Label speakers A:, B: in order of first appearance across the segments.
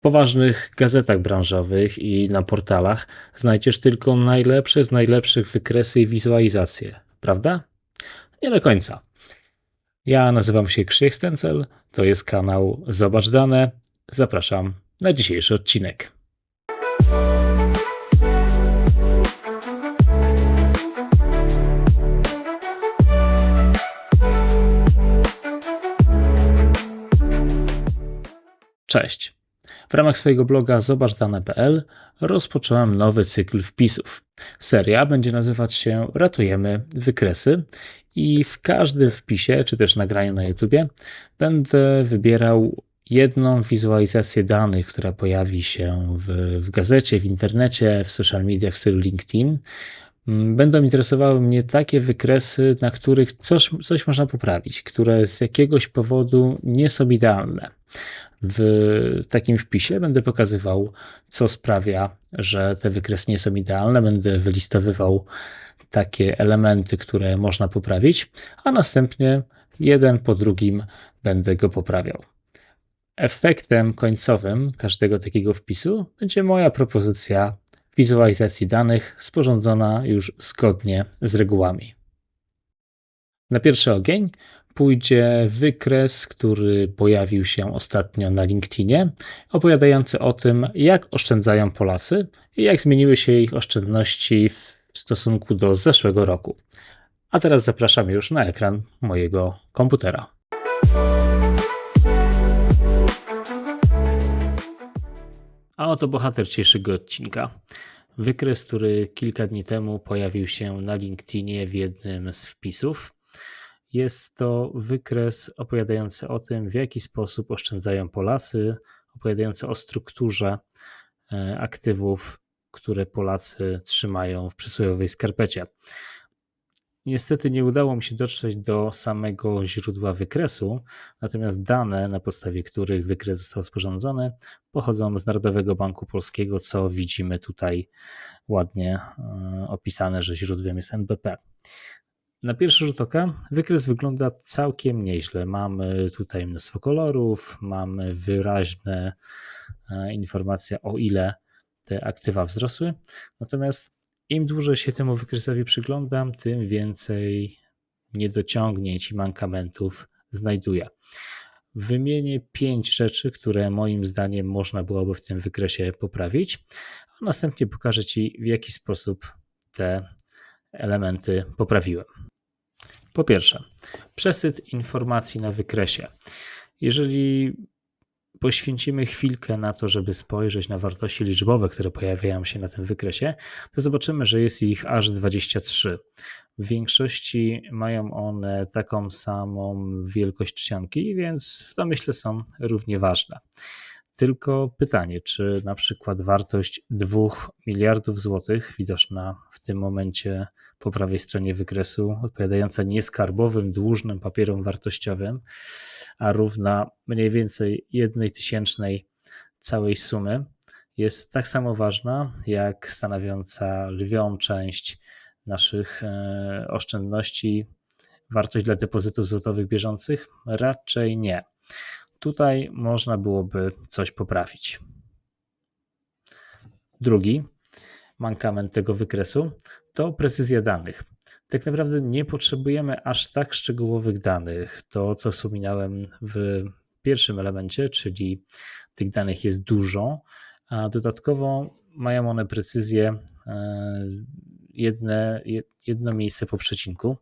A: poważnych gazetach branżowych i na portalach znajdziesz tylko najlepsze z najlepszych wykresy i wizualizacje, prawda? Nie do końca. Ja nazywam się Krzysztof Stencel, to jest kanał Zobacz Dane. Zapraszam na dzisiejszy odcinek. Cześć. W ramach swojego bloga zobaczDane.pl rozpocząłem nowy cykl wpisów. Seria będzie nazywać się Ratujemy wykresy i w każdym wpisie, czy też nagraniu na YouTube będę wybierał jedną wizualizację danych, która pojawi się w, w gazecie, w internecie, w social mediach w stylu LinkedIn. Będą interesowały mnie takie wykresy, na których coś, coś można poprawić, które z jakiegoś powodu nie są idealne. W takim wpisie będę pokazywał, co sprawia, że te wykresy nie są idealne. Będę wylistowywał takie elementy, które można poprawić, a następnie jeden po drugim będę go poprawiał. Efektem końcowym każdego takiego wpisu będzie moja propozycja wizualizacji danych sporządzona już zgodnie z regułami. Na pierwszy ogień pójdzie wykres, który pojawił się ostatnio na LinkedInie, opowiadający o tym, jak oszczędzają Polacy i jak zmieniły się ich oszczędności w stosunku do zeszłego roku. A teraz zapraszam już na ekran mojego komputera. A oto bohater dzisiejszego odcinka. Wykres, który kilka dni temu pojawił się na LinkedInie w jednym z wpisów. Jest to wykres opowiadający o tym, w jaki sposób oszczędzają Polacy, opowiadający o strukturze e, aktywów, które Polacy trzymają w przysłowiowej skarpecie. Niestety nie udało mi się dotrzeć do samego źródła wykresu, natomiast dane, na podstawie których wykres został sporządzony, pochodzą z Narodowego Banku Polskiego, co widzimy tutaj ładnie e, opisane, że źródłem jest NBP. Na pierwszy rzut oka wykres wygląda całkiem nieźle. Mamy tutaj mnóstwo kolorów, mamy wyraźne e, informacje o ile te aktywa wzrosły. Natomiast im dłużej się temu wykresowi przyglądam, tym więcej niedociągnięć i mankamentów znajduję. Wymienię pięć rzeczy, które moim zdaniem można byłoby w tym wykresie poprawić, a następnie pokażę Ci, w jaki sposób te elementy poprawiłem. Po pierwsze, przesyt informacji na wykresie. Jeżeli poświęcimy chwilkę na to, żeby spojrzeć na wartości liczbowe, które pojawiają się na tym wykresie, to zobaczymy, że jest ich aż 23. W większości mają one taką samą wielkość czcionki, więc w domyśle są równie ważne. Tylko pytanie, czy na przykład wartość 2 miliardów złotych, widoczna w tym momencie po prawej stronie wykresu, odpowiadająca nieskarbowym, dłużnym papierom wartościowym, a równa mniej więcej jednej tysięcznej całej sumy, jest tak samo ważna jak stanowiąca lwią część naszych e, oszczędności wartość dla depozytów złotowych bieżących? Raczej nie. Tutaj można byłoby coś poprawić. Drugi mankament tego wykresu to precyzja danych. Tak naprawdę nie potrzebujemy aż tak szczegółowych danych. To, co wspominałem w pierwszym elemencie, czyli tych danych jest dużo, a dodatkowo mają one precyzję e, jedne, jedno miejsce po przecinku.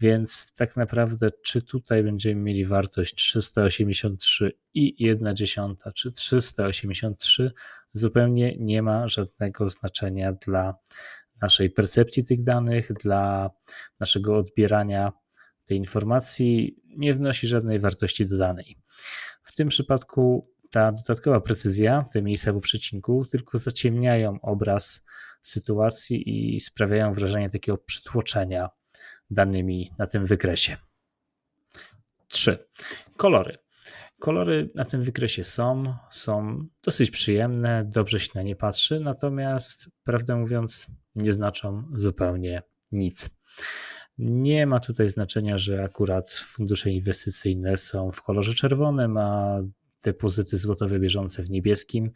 A: Więc tak naprawdę, czy tutaj będziemy mieli wartość 383 i 1 dziesiąta, czy 383, zupełnie nie ma żadnego znaczenia dla naszej percepcji tych danych, dla naszego odbierania tej informacji, nie wnosi żadnej wartości dodanej. W tym przypadku ta dodatkowa precyzja, te miejsca po przecinku, tylko zaciemniają obraz sytuacji i sprawiają wrażenie takiego przytłoczenia danymi na tym wykresie. 3. Kolory. Kolory na tym wykresie są, są dosyć przyjemne, dobrze się na nie patrzy, natomiast prawdę mówiąc, nie znaczą zupełnie nic. Nie ma tutaj znaczenia, że akurat fundusze inwestycyjne są w kolorze czerwonym, a depozyty złotowe bieżące w niebieskim.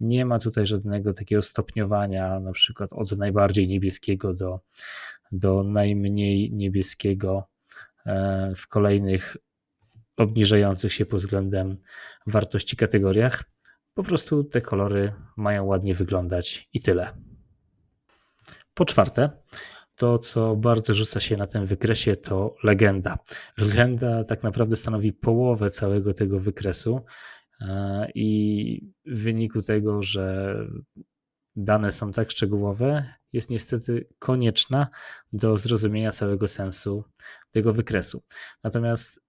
A: Nie ma tutaj żadnego takiego stopniowania, na przykład od najbardziej niebieskiego do, do najmniej niebieskiego e, w kolejnych obniżających się pod względem wartości kategoriach. Po prostu te kolory mają ładnie wyglądać i tyle. Po czwarte, to co bardzo rzuca się na tym wykresie, to legenda. Legenda tak naprawdę stanowi połowę całego tego wykresu e, i w wyniku tego, że dane są tak szczegółowe, jest niestety konieczna do zrozumienia całego sensu tego wykresu. Natomiast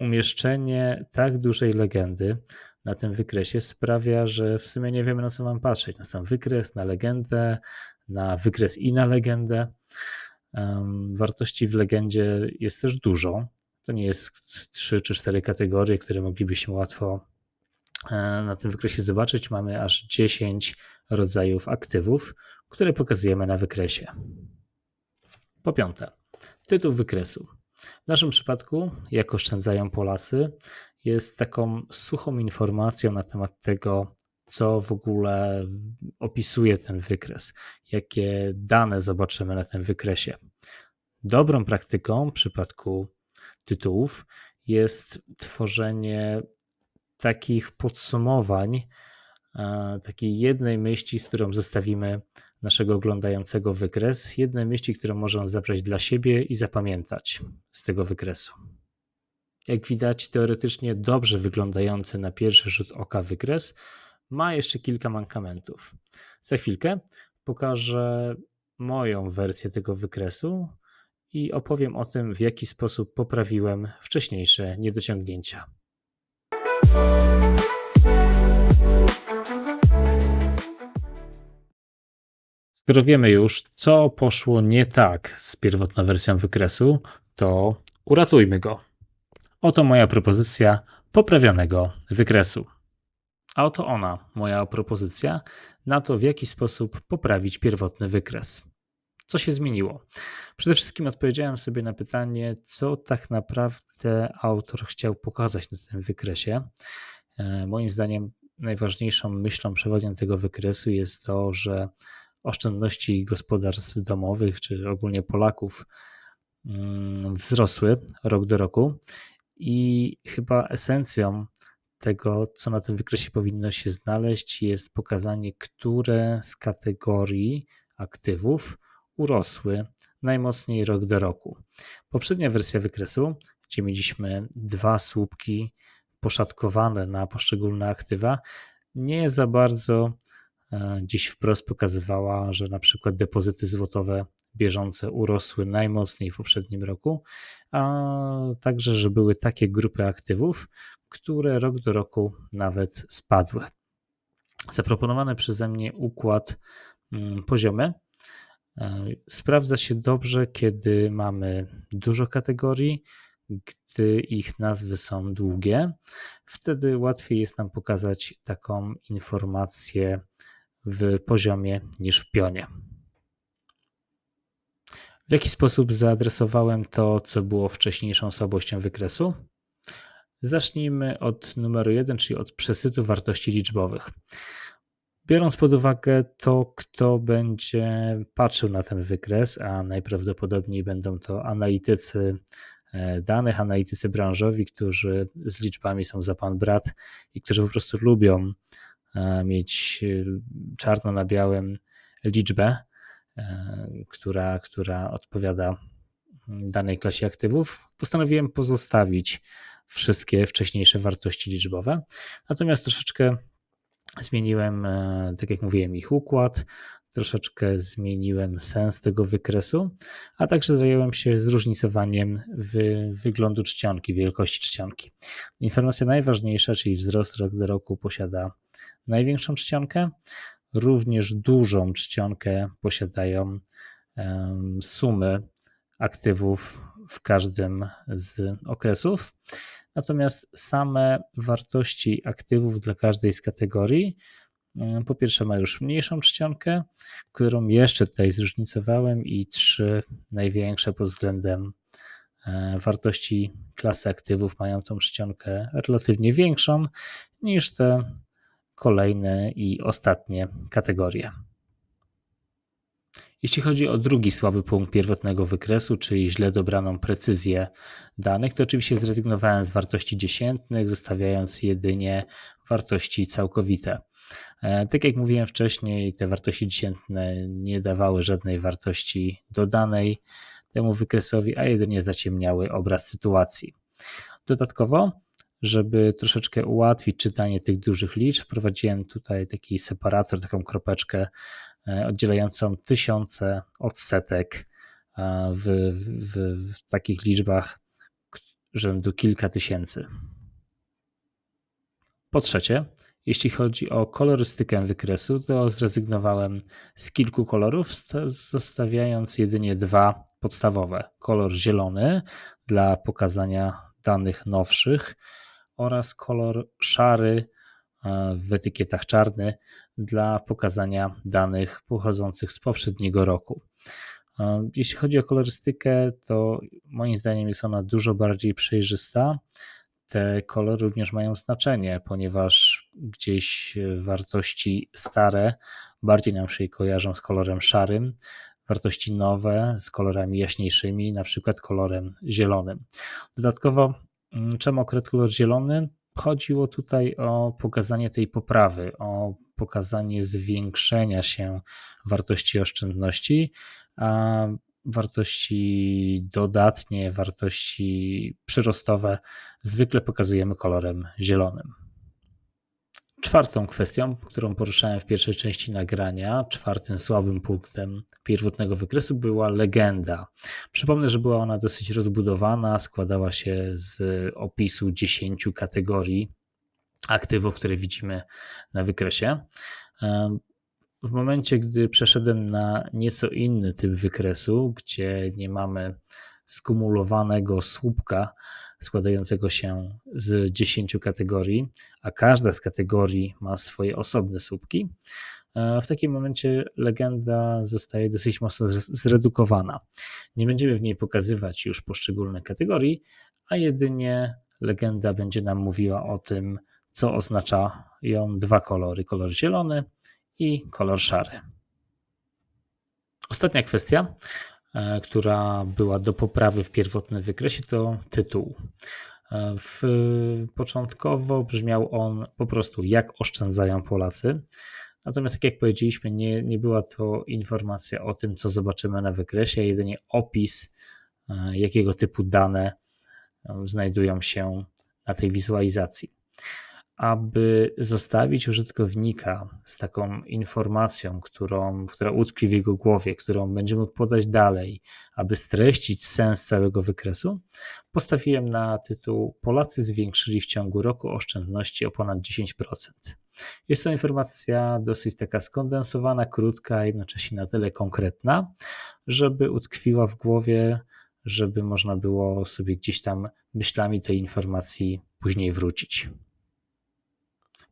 A: umieszczenie tak dużej legendy na tym wykresie sprawia, że w sumie nie wiemy na co mam patrzeć. Na sam wykres, na legendę, na wykres i na legendę. Wartości w legendzie jest też dużo. To nie jest trzy czy cztery kategorie, które moglibyśmy łatwo e, na tym wykresie zobaczyć. Mamy aż 10 rodzajów aktywów, które pokazujemy na wykresie. Po piąte, tytuł wykresu. W naszym przypadku, jak oszczędzają Polacy, jest taką suchą informacją na temat tego, co w ogóle opisuje ten wykres, jakie dane zobaczymy na tym wykresie. Dobrą praktyką w przypadku tytułów jest tworzenie takich podsumowań, takiej jednej myśli, z którą zostawimy naszego oglądającego wykres, jednej myśli, którą możemy zabrać dla siebie i zapamiętać z tego wykresu. Jak widać, teoretycznie dobrze wyglądający na pierwszy rzut oka wykres ma jeszcze kilka mankamentów. Za chwilkę pokażę moją wersję tego wykresu i opowiem o tym, w jaki sposób poprawiłem wcześniejsze niedociągnięcia. Skoro wiemy już, co poszło nie tak z pierwotną wersją wykresu, to uratujmy go. Oto moja propozycja poprawionego wykresu. A oto ona, moja propozycja na to, w jaki sposób poprawić pierwotny wykres. Co się zmieniło? Przede wszystkim odpowiedziałem sobie na pytanie, co tak naprawdę autor chciał pokazać na tym wykresie. E, moim zdaniem najważniejszą myślą przewodnią tego wykresu jest to, że oszczędności gospodarstw domowych czy ogólnie Polaków mm, wzrosły rok do roku i chyba esencją tego, co na tym wykresie powinno się znaleźć, jest pokazanie, które z kategorii aktywów urosły najmocniej rok do roku. Poprzednia wersja wykresu, gdzie mieliśmy dwa słupki poszatkowane na poszczególne aktywa, nie za bardzo e, gdzieś wprost pokazywała, że na przykład depozyty złotowe bieżące urosły najmocniej w poprzednim roku, a także, że były takie grupy aktywów, które rok do roku nawet spadły. Zaproponowany przeze mnie układ mm, poziomy e, sprawdza się dobrze, kiedy mamy dużo kategorii, gdy ich nazwy są długie. Wtedy łatwiej jest nam pokazać taką informację w poziomie niż w pionie. W jaki sposób zaadresowałem to, co było wcześniejszą słabością wykresu? Zacznijmy od numeru 1, czyli od przesytu wartości liczbowych. Biorąc pod uwagę to, kto będzie patrzył na ten wykres, a najprawdopodobniej będą to analitycy e, danych, analitycy branżowi, którzy z liczbami są za pan brat i którzy po prostu lubią e, mieć e, czarno na białym liczbę, która, która odpowiada danej klasie aktywów, postanowiłem pozostawić wszystkie wcześniejsze wartości liczbowe. Natomiast troszeczkę zmieniłem, e, tak jak mówiłem, ich układ, troszeczkę zmieniłem sens tego wykresu, a także zająłem się zróżnicowaniem wyglądu czcionki, wielkości czcionki. Informacja najważniejsza, czyli wzrost rok do roku posiada największą czcionkę, również dużą czcionkę posiadają sumy aktywów w każdym z okresów. Natomiast same wartości aktywów dla każdej z kategorii, po pierwsze, ma już mniejszą czcionkę, którą jeszcze tutaj zróżnicowałem, i trzy największe pod względem e, wartości klasy aktywów mają tą czcionkę relatywnie większą niż te kolejne i ostatnie kategorie. Jeśli chodzi o drugi słaby punkt pierwotnego wykresu, czyli źle dobraną precyzję danych, to oczywiście zrezygnowałem z wartości dziesiętnych, zostawiając jedynie wartości całkowite. E, tak jak mówiłem wcześniej, te wartości dziesiętne nie dawały żadnej wartości dodanej temu wykresowi, a jedynie zaciemniały obraz sytuacji. Dodatkowo, żeby troszeczkę ułatwić czytanie tych dużych liczb, wprowadziłem tutaj taki separator, taką kropeczkę E, oddzielającą tysiące odsetek e, w, w, w takich liczbach rzędu kilka tysięcy. Po trzecie, jeśli chodzi o kolorystykę wykresu, to zrezygnowałem z kilku kolorów, zostawiając jedynie dwa podstawowe: kolor zielony dla pokazania danych nowszych oraz kolor szary w etykietach czarny dla pokazania danych pochodzących z poprzedniego roku. Jeśli chodzi o kolorystykę, to moim zdaniem jest ona dużo bardziej przejrzysta. Te kolory również mają znaczenie, ponieważ gdzieś wartości stare bardziej nam się kojarzą z kolorem szarym, wartości nowe z kolorami jaśniejszymi, na przykład kolorem zielonym. Dodatkowo, czemu akurat kolor zielony? chodziło tutaj o pokazanie tej poprawy, o pokazanie zwiększenia się wartości oszczędności, a wartości dodatnie, wartości przyrostowe zwykle pokazujemy kolorem zielonym. Czwartą kwestią, którą poruszałem w pierwszej części nagrania, czwartym słabym punktem pierwotnego wykresu była legenda. Przypomnę, że była ona dosyć rozbudowana, składała się z opisu 10 kategorii aktywów, które widzimy na wykresie. W momencie, gdy przeszedłem na nieco inny typ wykresu, gdzie nie mamy skumulowanego słupka, składającego się z 10 kategorii, a każda z kategorii ma swoje osobne słupki, e, w takim momencie legenda zostaje dosyć mocno zredukowana. Nie będziemy w niej pokazywać już poszczególnych kategorii, a jedynie legenda będzie nam mówiła o tym, co oznaczają dwa kolory: kolor zielony i kolor szary. Ostatnia kwestia która była do poprawy w pierwotnym wykresie, to tytuł. E, w, początkowo brzmiał on po prostu jak oszczędzają Polacy. Natomiast, tak jak powiedzieliśmy, nie, nie była to informacja o tym, co zobaczymy na wykresie, jedynie opis, e, jakiego typu dane znajdują się na tej wizualizacji aby zostawić użytkownika z taką informacją, którą, która utkwi w jego głowie, którą będzie mógł podać dalej, aby streścić sens całego wykresu, postawiłem na tytuł Polacy zwiększyli w ciągu roku oszczędności o ponad 10%. Jest to informacja dosyć taka skondensowana, krótka, a jednocześnie na tyle konkretna, żeby utkwiła w głowie, żeby można było sobie gdzieś tam myślami tej informacji później wrócić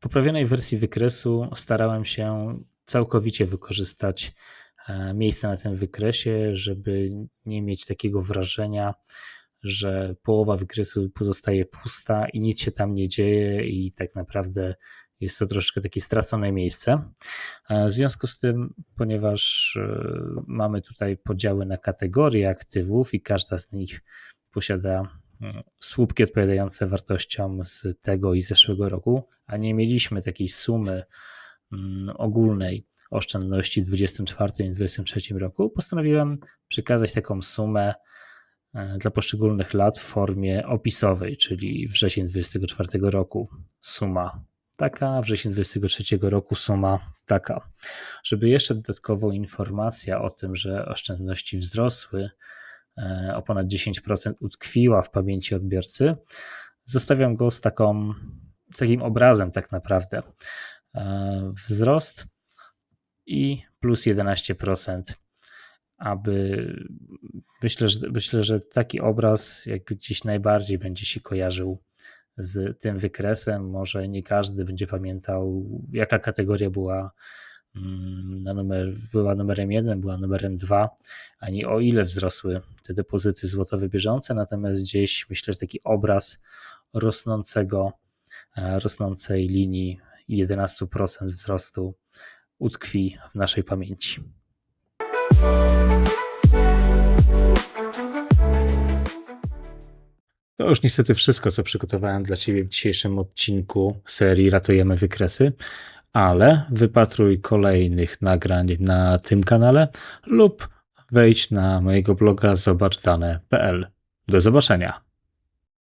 A: poprawionej wersji wykresu starałem się całkowicie wykorzystać e, miejsce na tym wykresie, żeby nie mieć takiego wrażenia, że połowa wykresu pozostaje pusta i nic się tam nie dzieje i tak naprawdę jest to troszeczkę takie stracone miejsce. E, w związku z tym, ponieważ e, mamy tutaj podziały na kategorie aktywów i każda z nich posiada słupki odpowiadające wartościom z tego i zeszłego roku, a nie mieliśmy takiej sumy mm, ogólnej oszczędności w 2024 i 2023 roku, postanowiłem przekazać taką sumę e, dla poszczególnych lat w formie opisowej, czyli wrzesień 2024 roku suma taka, wrzesień 2023 roku suma taka. Żeby jeszcze dodatkowo informacja o tym, że oszczędności wzrosły, o ponad 10% utkwiła w pamięci odbiorcy, zostawiam go z, taką, z takim obrazem tak naprawdę. E, wzrost i plus 11%, aby myślę, że, myślę, że taki obraz jakby gdzieś najbardziej będzie się kojarzył z tym wykresem. Może nie każdy będzie pamiętał, jaka kategoria była na numer, była numerem 1, była numerem 2, ani o ile wzrosły te depozyty złotowe bieżące, natomiast gdzieś myślę, że taki obraz rosnącego, e, rosnącej linii 11% wzrostu utkwi w naszej pamięci. To już niestety wszystko, co przygotowałem dla Ciebie w dzisiejszym odcinku serii Ratujemy Wykresy, ale wypatruj kolejnych nagrań na tym kanale lub wejdź na mojego bloga zobaczdane.pl. Do zobaczenia.